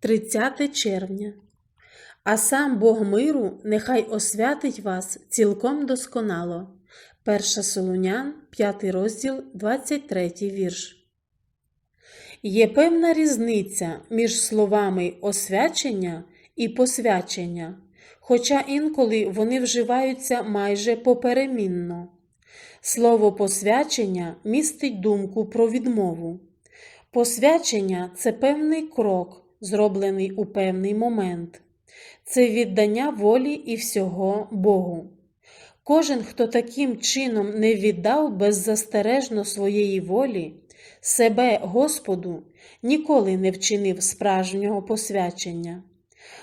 30 червня. А сам Бог миру нехай освятить вас цілком досконало. 1 Солунян, 5 розділ, 23 вірш. Є певна різниця між словами освячення і посвячення, хоча інколи вони вживаються майже поперемінно. Слово посвячення містить думку про відмову. Посвячення це певний крок, зроблений у певний момент. Це віддання волі і всього Богу. Кожен, хто таким чином не віддав беззастережно своєї волі, себе Господу, ніколи не вчинив справжнього посвячення.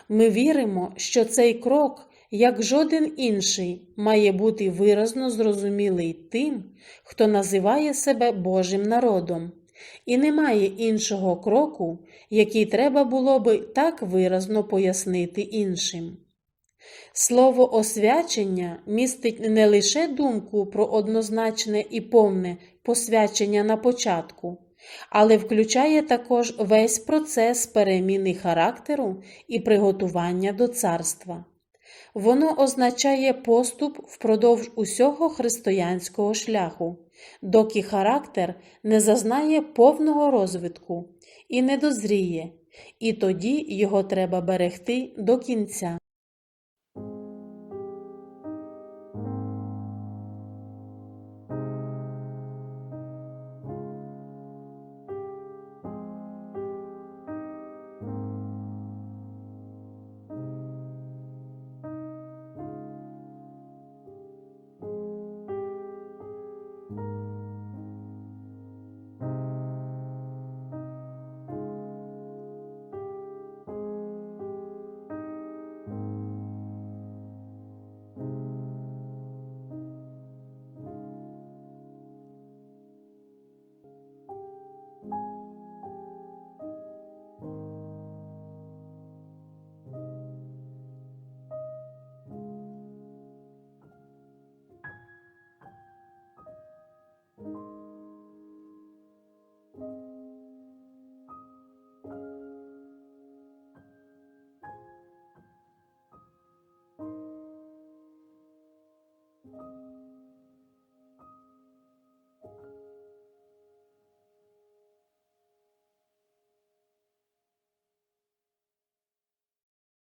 Ми віримо, що цей крок, як жоден інший, має бути виразно зрозумілий тим, хто називає себе Божим народом, і немає іншого кроку, який треба було би так виразно пояснити іншим. Слово освячення містить не лише думку про однозначне і повне посвячення на початку, але включає також весь процес переміни характеру і приготування до царства. Воно означає поступ впродовж усього християнського шляху, доки характер не зазнає повного розвитку і не дозріє, і тоді його треба берегти до кінця.